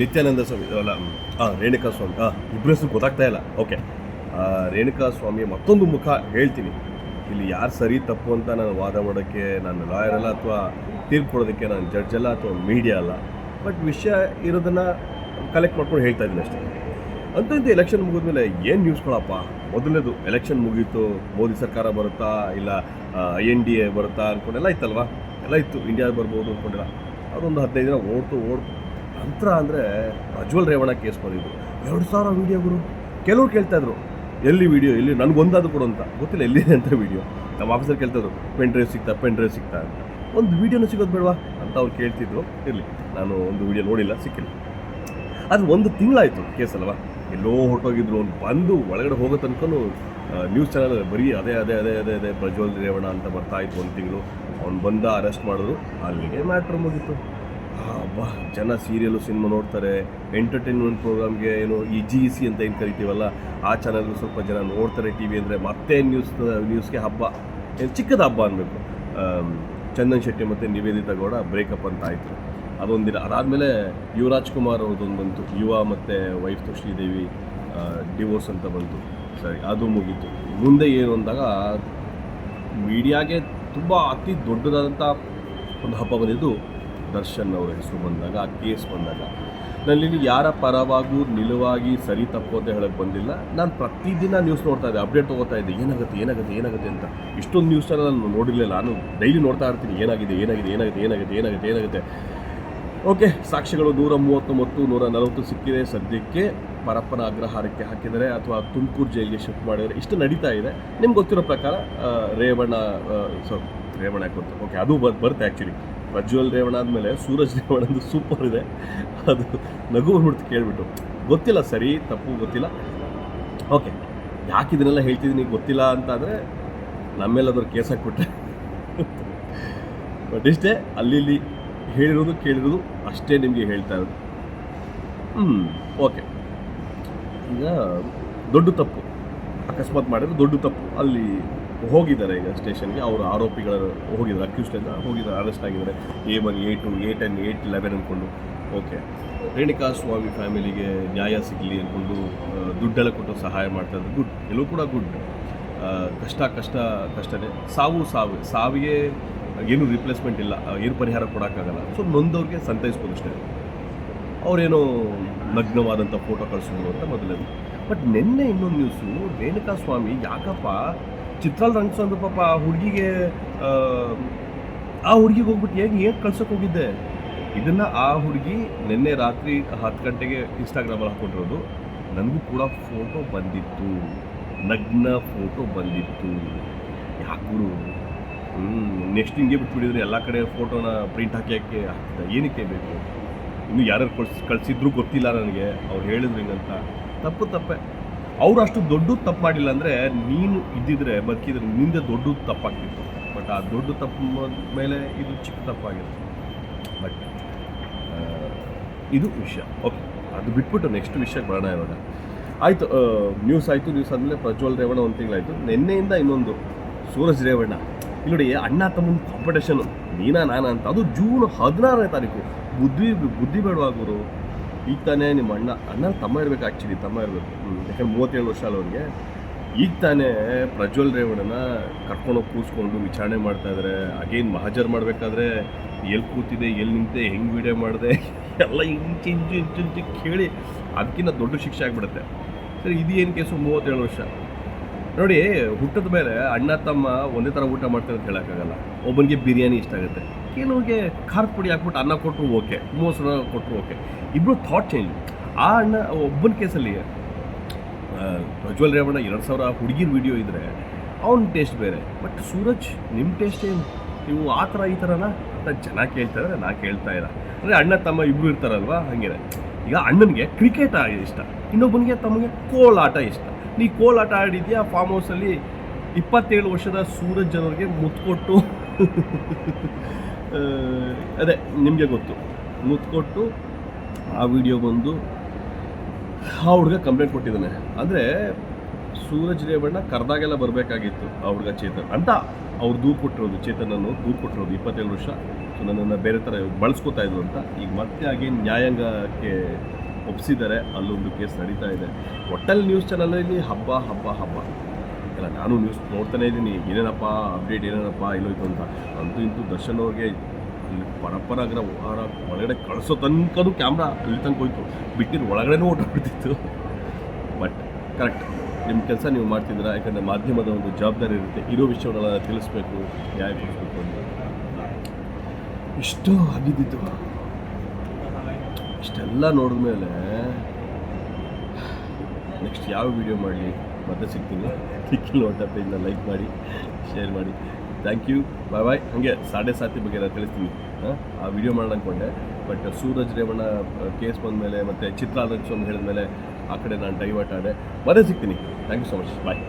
ನಿತ್ಯಾನಂದ ಸ್ವಾಮಿ, ಅಲ್ಲ ಹಾಂ ರೇಣುಕಾ ಸ್ವಾಮಿ ಹಾಂ ಇಬ್ಬರ ಹೆಸರು ಗೊತ್ತಾಗ್ತಾ ಇಲ್ಲ. ಓಕೆ ರೇಣುಕಾ ಸ್ವಾಮಿಯ ಮತ್ತೊಂದು ಮುಖ ಹೇಳ್ತೀನಿ. ಇಲ್ಲಿ ಯಾರು ಸರಿ ತಪ್ಪು ಅಂತ ನಾನು ವಾದ ಮಾಡೋಕ್ಕೆ, ನಾನು ಲಾಯರ್ ಅಲ್ಲ ಅಥವಾ ತೀರ್ಪು ಕೊಡೋದಕ್ಕೆ ನಾನು ಜಡ್ಜ್ ಅಲ್ಲ ಅಥವಾ ಮೀಡಿಯಾ ಅಲ್ಲ ಬಟ್ ವಿಷಯ ಇರೋದನ್ನು ಕಲೆಕ್ಟ್ ಮಾಡ್ಕೊಂಡು ಹೇಳ್ತಾ ಇದ್ದೀನಿ ಅಷ್ಟೇ. ಅಂತ ಇಂಥ ಎಲೆಕ್ಷನ್ ಮುಗಿದ್ಮೇಲೆ ಏನು ನ್ಯೂಸ್ಗಳಪ್ಪ ಮೊದಲನೇದು ಎಲೆಕ್ಷನ್ ಮುಗೀತು, ಮೋದಿ ಸರ್ಕಾರ ಬರುತ್ತಾ, ಇಲ್ಲ ಐ ಎನ್ ಡಿ ಎ ಬರುತ್ತಾ ಅಂದ್ಕೊಂಡೆಲ್ಲ ಇತ್ತಲ್ವಾ? ಎಲ್ಲ ಇತ್ತು ಇಂಡಿಯಾ ಬರ್ಬೋದು ಅಂದ್ಕೊಂಡಿಲ್ಲ ಅದೊಂದು ಹದಿನೈದು ದಿನ ಓಡ್ತು ಓಡ್ತು. ನಂತರ ಅಂದರೆ ಪ್ರಜ್ವಲ್ ರೇವಣ ಕೇಸ್ ಬಂದಿದ್ದು. ಎರಡು ಸಾವಿರ ವೀಡಿಯೋಗಳು ಕೆಲವ್ರು ಕೇಳ್ತಾಯಿದ್ರು ಎಲ್ಲಿ ವೀಡಿಯೋ ಎಲ್ಲಿ ನನಗೊಂದಾದ್ರು ಕೊಡು ಅಂತ. ಗೊತ್ತಿಲ್ಲ ಎಲ್ಲಿದೆ ಅಂತ ವೀಡಿಯೋ ನಮ್ಮ ಆಫೀಸರ್ ಕೇಳ್ತಾಯಿದ್ರು ಪೆನ್ ಡ್ರೈವ್ ಸಿಗ್ತಾ ಪೆನ್ ಡ್ರೈವ್ ಸಿಗ್ತಾ ಅಂತ. ಒಂದು ವೀಡಿಯೋನೂ ಸಿಗೋದು ಬೇಡವಾ? ಅಂತ ಅವ್ರು ಕೇಳ್ತಿದ್ರು. ಇರಲಿ, ನಾನು ಒಂದು ವೀಡಿಯೋ ನೋಡಿಲ್ಲ, ಸಿಕ್ಕಿಲ್ಲ. ಅದು ಒಂದು ತಿಂಗಳಾಯಿತು ಕೇಸ್ ಅಲ್ವಾ? ಎಲ್ಲೋ ಹೊರಟೋಗಿದ್ರು ಅವ್ನು ಬಂದು ಒಳಗಡೆ ಹೋಗೋ ತನಕನೂ ನ್ಯೂಸ್ ಚಾನಲ್ ಬರೀ ಅದೇ ಅದೇ ಅದೇ ಅದೇ ಅದೇ ಪ್ರಜ್ವಲ್ ರೇವಣ ಅಂತ ಬರ್ತಾ ಇತ್ತು ಒಂದು ತಿಂಗಳು. ಅವ್ನು ಬಂದ ಅರೆಸ್ಟ್ ಮಾಡಿದ್ರು. ಅಲ್ಲಿಗೆ ಮ್ಯಾಟ್ರ್ ಮುಗೀತು. ಬಾ ಜನ ಸೀರಿಯಲು ಸಿನಿಮಾ ನೋಡ್ತಾರೆ. ಎಂಟರ್ಟೈನ್ಮೆಂಟ್ ಪ್ರೋಗ್ರಾಮ್ಗೆ ಏನು ಈ ಜಿ ಸಿ ಅಂತ ಏನು ಕರಿತೀವಲ್ಲ, ಆ ಚಾನಲ್ ಸ್ವಲ್ಪ ಜನ ನೋಡ್ತಾರೆ ಟಿ ವಿ ಅಂದರೆ ಮತ್ತೆ ನ್ಯೂಸ್ ನ್ಯೂಸ್ಗೆ ಹಬ್ಬ. ಏನು ಚಿಕ್ಕದ ಹಬ್ಬ ಅನ್ನಬೇಕು ಚಂದನ್ ಶೆಟ್ಟಿ ಮತ್ತು ನಿವೇದಿತಾ ಗೌಡ ಬ್ರೇಕಪ್ ಅಂತ ಆಯಿತು. ಅದೊಂದಿನ ಅದಾದಮೇಲೆ ಯುವರಾಜ್ ಕುಮಾರ್ ಅವ್ರದ್ದೊಂದು ಬಂತು. ಯುವ ಮತ್ತು ವೈಫ್ ಶ್ರೀದೇವಿ ಡಿವೋರ್ಸ್ ಅಂತ ಬಂತು. ಸರಿ, ಅದು ಮುಗೀತು. ಮುಂದೆ ಏನು ಅಂದಾಗ ಮೀಡಿಯಾಗೆ ತುಂಬ ಅತಿ ದೊಡ್ಡದಾದಂಥ ಒಂದು ಹಬ್ಬ ಬಂದಿದ್ದು ದರ್ಶನ್ ಅವರ ಹೆಸರು ಬಂದಾಗ, ಆ ಕೇಸ್ ಬಂದಾಗ. ನಲ್ಲಿ ಯಾರ ಪರವಾಗೂ ನಿಲುವಾಗಿ ಸರಿ ತಪ್ಪು ಅಂತ ಹೇಳಕ್ಕೆ ಬಂದಿಲ್ಲ. ನಾನು ಪ್ರತಿದಿನ ನ್ಯೂಸ್ ನೋಡ್ತಾ ಇದ್ದೆ ಅಪ್ಡೇಟ್ ತೊಗೋತಾ ಇದ್ದೆ, ಏನಾಗುತ್ತೆ ಏನಾಗುತ್ತೆ ಏನಾಗುತ್ತೆ ಅಂತ. ಇಷ್ಟೊಂದು ನ್ಯೂಸ್ ನಾನು ನೋಡಿರಲಿಲ್ಲ, ನಾನು ಡೈಲಿ ನೋಡ್ತಾ ಇರ್ತೀನಿ, ಏನಾಗಿದೆ ಏನಾಗಿದೆ ಏನಾಗಿದೆ ಏನಾಗುತ್ತೆ ಏನಾಗುತ್ತೆ ಏನಾಗುತ್ತೆ ಓಕೆ ಸಾಕ್ಷಿಗಳು ನೂರ ಮೂವತ್ತೊಂಬತ್ತು ನೂರ ನಲವತ್ತು ಸಿಕ್ಕಿದೆ ಸದ್ಯಕ್ಕೆ. ಪರಪ್ಪನ ಅಗ್ರಹಾರಕ್ಕೆ ಹಾಕಿದರೆ ಅಥವಾ ತುಮಕೂರು ಜೈಲಿಗೆ ಶಿಫ್ಟ್ ಮಾಡಿದರೆ ಇಷ್ಟು ನಡೀತಾ ಇದೆ. ನಿಮ್ಗೆ ಗೊತ್ತಿರೋ ಪ್ರಕಾರ ರೇವಣ್ಣ ಸಾರಿ ರೇವಣ್ಣ ಓಕೆ ಅದು ಬರ್ತ ಬರುತ್ತೆ ಆ್ಯಕ್ಚುಲಿ ಪ್ರಜ್ವಲ್ ರೇವಣ ಆದಮೇಲೆ ಸೂರಜ್ ರೇವಣ್ಣದು ಸೂಪರ್ ಇದೆ. ಅದು ನಗು ಬಂದ್ಬಿಡ್ತು ಕೇಳಿಬಿಟ್ಟು. ಗೊತ್ತಿಲ್ಲ ಸರಿ, ತಪ್ಪು ಗೊತ್ತಿಲ್ಲ. ಓಕೆ ಯಾಕೆ ಇದನ್ನೆಲ್ಲ ಹೇಳ್ತಿದ್ದೀನಿ ಗೊತ್ತಿಲ್ಲ ಅಂತ ಅಂದರೆ ಅದ್ರ ಕೇಸ್ ಹಾಕ್ಬಿಟ್ರೆ. ಬಟ್ ಇಷ್ಟೇ, ಅಲ್ಲಿ ಇಲ್ಲಿ ಹೇಳಿರೋದು ಕೇಳಿರೋದು ಅಷ್ಟೇ ನಿಮಗೆ ಹೇಳ್ತಾ ಇರೋದು. ಹ್ಞೂ ಓಕೆ ಈಗ ದೊಡ್ಡ ತಪ್ಪು. ಅಕಸ್ಮಾತ್ ಮಾಡಿದ್ರೆ ದೊಡ್ಡ ತಪ್ಪು. ಅಲ್ಲಿ ಹೋಗಿದ್ದಾರೆ ಈಗ ಸ್ಟೇಷನ್ಗೆ. ಅವರು ಆರೋಪಿಗಳು ಹೋಗಿದ್ದಾರೆ ಅಕ್ಯೂಸ್ಟ್ ಅಂತ ಹೋಗಿದ್ದಾರೆ ಅರೆಸ್ಟ್ ಆಗಿದ್ದಾರೆ. A one, A two, A ten eight eleven ಅಂದ್ಕೊಂಡು. ಓಕೆ ರೇಣುಕಾ ಸ್ವಾಮಿ ಫ್ಯಾಮಿಲಿಗೆ ನ್ಯಾಯ ಸಿಗಲಿ ಅಂದ್ಕೊಂಡು ದುಡ್ಡೆಲ್ಲ ಕೊಟ್ಟು ಸಹಾಯ ಮಾಡ್ತಾ ಇದ್ದಾರೆ ಗುಡ್ ಎಲ್ಲೂ ಕೂಡ ಗುಡ್ ಕಷ್ಟ ಕಷ್ಟ, ಕಷ್ಟನೇ. ಸಾವು ಸಾವು. ಸಾವಿಗೆ ಏನು ರಿಪ್ಲೇಸ್ಮೆಂಟ್ ಇಲ್ಲ. ಏನು ಪರಿಹಾರ ಕೊಡೋಕ್ಕಾಗಲ್ಲ. ಸೊ ನೊಂದವ್ರಿಗೆ ಸಂತೈಸ್ಬೋದು ಅಷ್ಟೇ. ಅವರೇನೋ ನಗ್ನವಾದಂಥ ಫೋಟೋ ಕಳಿಸ್ಬೋದು ಅಂತ ಮೊದಲೇ. ಬಟ್ ನಿನ್ನೆ ಇನ್ನೊಂದು ನ್ಯೂಸು ರೇಣುಕಾ ಸ್ವಾಮಿ, ಯಾಕಪ್ಪ ಚಿತ್ರಾಲ್ ರಂಗಸ್ವಾಮಿ ಪಾಪ ಆ ಹುಡುಗಿಗೆ ಆ ಹುಡುಗಿಗೆ ಹೋಗ್ಬಿಟ್ಟು ಹೇಗೆ ಏನು ಕಳ್ಸೋಕೆ ಹೋಗಿದ್ದೆ? ಇದನ್ನು ಆ ಹುಡುಗಿ ನಿನ್ನೆ ರಾತ್ರಿ ಹತ್ತು ಗಂಟೆಗೆ ಇನ್ಸ್ಟಾಗ್ರಾಮಲ್ಲಿ ಹಾಕೊಂಡಿರೋದು. ನನಗೂ ಕೂಡ ಫೋಟೋ ಬಂದಿತ್ತು. ನಗ್ನ ಫೋಟೋ ಬಂದಿತ್ತು. ಯಾಕೂರು ನೆಕ್ಸ್ಟ್ ಹಿಂಗೆ ಬಿಟ್ಬಿಟ್ಟಿದ್ರೆ. ಎಲ್ಲ ಕಡೆ ಫೋಟೋನ ಪ್ರಿಂಟ್ ಹಾಕಿ ಹಾಕಿ ಹಾಕ್ತಿದ್ದ? ಏನಕ್ಕೆ ಬೇಕು? ಇನ್ನು ಯಾರ್ಯಾರು ಕಳ್ಸಿ, ಕಳಿಸಿದ್ರು ಗೊತ್ತಿಲ್ಲ ನನಗೆ. ಅವ್ರು ಹೇಳಿದ್ರು ಹಿಂಗಂತ. ತಪ್ಪು ತಪ್ಪೆ. ಅವ್ರು ಅಷ್ಟು ದೊಡ್ಡ ತಪ್ಪು ಮಾಡಿಲ್ಲ ಅಂದರೆ ನೀನು ಇದ್ದಿದ್ರೆ ಬದುಕಿದ್ರೆ ನಿಂದೆ ದೊಡ್ಡ ತಪ್ಪಾಗ್ತಿತ್ತು. ಬಟ್ ಆ ದೊಡ್ಡ ತಪ್ಪು ಮೇಲೆ ಇದು ಚಿಕ್ಕ ತಪ್ಪಾಗಿರುತ್ತೆ. ಬಟ್ ಇದು ವಿಷಯ. ಓಕೆ ಅದು ಬಿಟ್ಬಿಟ್ಟು ನೆಕ್ಸ್ಟ್ ವಿಷಯಕ್ಕೆ ಬರೋಣ ಇವಾಗ. ಆಯಿತು ನ್ಯೂಸ್ ಆಯಿತು ನ್ಯೂಸ್ ಆದಮೇಲೆ ಪ್ರಜ್ವಲ್ ರೇವಣ್ಣ ಒಂದು ತಿಂಗಳಾಯಿತು. ನಿನ್ನೆಯಿಂದ ಇನ್ನೊಂದು. ಸೂರಜ್ ರೇವಣ್ಣ. ಇಲ್ಲಿ ಅಣ್ಣ ತಮ್ಮನ ಕಾಂಪಿಟೇಷನ್ ನೀನಾ, ನಾನಾ ಅಂತ. ಅದು ಜೂನ್ ಹದಿನಾರನೇ ತಾರೀಕು. ಬುದ್ಧಿ ಬುದ್ಧಿ ಬೇಡವಾಗೋರು ಈಗ ತಾನೇ ನಿಮ್ಮ ಅಣ್ಣ. ಅಣ್ಣ ತಮ್ಮ ಇರಬೇಕು ಆ್ಯಕ್ಚುಲಿ ತಮ್ಮ ಇರಬೇಕು. ಯಾಕಂದ್ರೆ ಮೂವತ್ತೇಳು ವರ್ಷ ಅಲ್ಲ ಅವ್ರಿಗೆ ಈಗ ತಾನೇ ಪ್ರಜ್ವಲ್ ರೇವಣ್ಣನ ಕರ್ಕೊಂಡೋಗಿ ಕೂರಿಸ್ಕೊಂಡು ವಿಚಾರಣೆ ಮಾಡ್ತಾ ಇದ್ದಾರೆ ಅಗೇನ್ ಮಹಾಜರ್ ಮಾಡಬೇಕಾದ್ರೆ ಎಲ್ಲಿ ಕೂತಿದೆ ಎಲ್ಲಿ ನಿಂತೆ ಹೆಂಗೆ ವಿಡಿಯೋ ಮಾಡಿದೆ, ಎಲ್ಲ ಇಂಚು ಇಂಚು ಇಂಚು ಇಂಚು ಕೇಳಿ ಅದಕ್ಕಿಂತ ದೊಡ್ಡ ಶಿಕ್ಷೆ ಆಗಿಬಿಡುತ್ತೆ. ಸರಿ ಇದು ಏನು ಕೇಸು ಮೂವತ್ತೇಳು ವರ್ಷ. ನೋಡಿ ಹುಟ್ಟದ ಮೇಲೆ ಅಣ್ಣ ತಮ್ಮ ಒಂದೇ ಥರ ಊಟ ಮಾಡ್ತಾರೆ ಅಂತ ಹೇಳೋಕ್ಕಾಗಲ್ಲ. ಒಬ್ಬನಿಗೆ ಬಿರಿಯಾನಿ ಇಷ್ಟ ಆಗುತ್ತೆ. ಕೆಲವ್ರಿಗೆ ಖಾರದ ಪುಡಿ ಹಾಕ್ಬಿಟ್ಟು ಅನ್ನ ಕೊಟ್ಟರು ಓಕೆ ಮೊಸರು ಕೊಟ್ಟರು ಓಕೆ. ಇಬ್ಬರು ಥಾಟ್ ಚೇಂಜ್ ಆ ಅಣ್ಣ, ಒಬ್ಬನ ಕೇಸಲ್ಲಿ ಪ್ರಜ್ವಲ್ ರೇವಣ್ಣ ಎರಡು ಸಾವಿರ ಹುಡುಗಿರ ವಿಡಿಯೋ ಇದ್ದರೆ ಅವ್ನ ಟೇಸ್ಟ್ ಬೇರೆ. ಬಟ್ ಸೂರಜ್ ನಿಮ್ಮ ಟೇಸ್ಟ್ ಏನು? ನೀವು ಆ ಥರ ಈ ಥರನ? ಅಂತ ಜನ ಕೇಳ್ತಾ ಇದ್ದಾರೆ ನಾ ಕೇಳ್ತಾ ಇಲ್ಲ. ಅಂದರೆ ಅಣ್ಣ, ತಮ್ಮ ಇಬ್ಬರು ಇರ್ತಾರಲ್ವಾ, ಹಾಗೇನೆ. ಈಗ ಅಣ್ಣನಿಗೆ ಕ್ರಿಕೆಟ್ ಇಷ್ಟ. ಇನ್ನೊಬ್ಬನಿಗೆ ತಮಗೆ ಕೋಲಾಟ ಇಷ್ಟ. ನೀ ಕೋಲಾಟ ಆಡಿದ್ಯಾ ಫಾರ್ಮ್ ಹೌಸಲ್ಲಿ ಇಪ್ಪತ್ತೇಳು ವರ್ಷದ ಸೂರಜ್ ಜನರಿಗೆ ಮುತ್ಕೊಟ್ಟು? ಅದೇ, ನಿಮಗೆ ಗೊತ್ತು. ಮುತ್ಕೊಟ್ಟು ಆ ವಿಡಿಯೋ ಬಂದು ಆ ಹುಡುಗ ಕಂಪ್ಲೇಂಟ್ ಕೊಟ್ಟಿದ್ದಾನೆ. ಅಂದರೆ ಸೂರಜ್ ರೇವಣ್ಣ ಕರೆದಾಗೆಲ್ಲ ಬರಬೇಕಾಗಿತ್ತು ಆ ಹುಡುಗ ಚೇತನ್ ಅಂತ ಅವ್ರು ದೂರು ಕೊಟ್ಟಿರೋದು, ಚೇತನನ್ನು ದೂರು ಕೊಟ್ಟಿರೋದು, ಇಪ್ಪತ್ತೇಳು ವರ್ಷ. ಸೊ ನನ್ನನ್ನು ಬೇರೆ ಥರ ಬಳಸ್ಕೊತಾ ಇದ್ರು ಅಂತ. ಈಗ ಮತ್ತೆ ಆಗಿ ನ್ಯಾಯಾಂಗಕ್ಕೆ ಒಪ್ಪಿಸಿದ್ದಾರೆ ಅಲ್ಲೊಂದು ಕೇಸ್ ನಡೀತಾ ಇದೆ. ಒಟ್ಟಲ್ಲಿ ನ್ಯೂಸ್ ಚಾನಲಲ್ಲಿ ಹಬ್ಬ ಹಬ್ಬ ಹಬ್ಬ. ಇಲ್ಲ, ನಾನು ನ್ಯೂಸ್ ನೋಡ್ತಾನೆ ಇದ್ದೀನಿ, ಏನೇನಪ್ಪ ಅಪ್ಡೇಟ್ ಏನೇನಪ್ಪ ಇಲ್ಲೋಯ್ತು ಅಂತ. ಅಂತೂ ಇಂತೂ ದರ್ಶನ್ ಅವ್ರಿಗೆ ಪರಂಪರಾಗ್ರ ವಾರ ಒಳಗಡೆ ಕಳಿಸೋ ತನಕನೂ ಕ್ಯಾಮ್ರಾ ಅಲ್ಲಿ ತನಕ ಹೋಯ್ತು. ಬಿಟ್ಟಿದ್ದು ಒಳಗಡೆನೂ ಓಡಾಡ್ತಿತ್ತು ಬಟ್ ಕರೆಕ್ಟ್ ನಿಮ್ಮ ಕೆಲಸ ನೀವು ಮಾಡ್ತಿದ್ದೀರಾ, ಯಾಕಂದರೆ ಮಾಧ್ಯಮದ ಒಂದು ಜವಾಬ್ದಾರಿ ಇರುತ್ತೆ. ಇರೋ ವಿಷಯಗಳನ್ನ ತಿಳಿಸ್ಬೇಕು, ನ್ಯಾಯ ಕೊಡಿಸ್ಬೇಕು ಅಂತ. ಇಷ್ಟು ಆಗಿದ್ದಿತ್ತು ಇಷ್ಟೆಲ್ಲ ನೋಡಿದ್ಮೇಲೆ ನೆಕ್ಸ್ಟ್ ಯಾವ ವಿಡಿಯೋ ಮಾಡಲಿ? ಮತ್ತೆ ಸಿಗ್ತೀನಿ. ಸಿಕ್ಕಿಲ್ಲ ಒಟ್ಟ ಪೇಜ್ನ ಲೈಕ್ ಮಾಡಿ ಶೇರ್ ಮಾಡಿ. ಥ್ಯಾಂಕ್ ಯು ಬಾಯ್ ಬಾಯ್ ಹಾಗೆ ಸಾಡೆ ಸಾತಿ ಬಗ್ಗೆ ನಾನು ತಿಳಿಸ್ತೀನಿ. ಆ ವಿಡಿಯೋ ಮಾಡೋಣ ಅಂದ್ಕೊಂಡೆ ಬಟ್ ಸೂರಜ್ ರೇವಣ್ಣ ಕೇಸ್ ಬಂದಮೇಲೆ ಮತ್ತು ಚಿತ್ರ ಹೇಳಿದ ಹೇಳಿದ್ಮೇಲೆ ಆ ಕಡೆ ನಾನು ಡೈವರ್ಟ್ ಆದೆ. ಮತ್ತೆ ಸಿಗ್ತೀನಿ. Thank you so much bye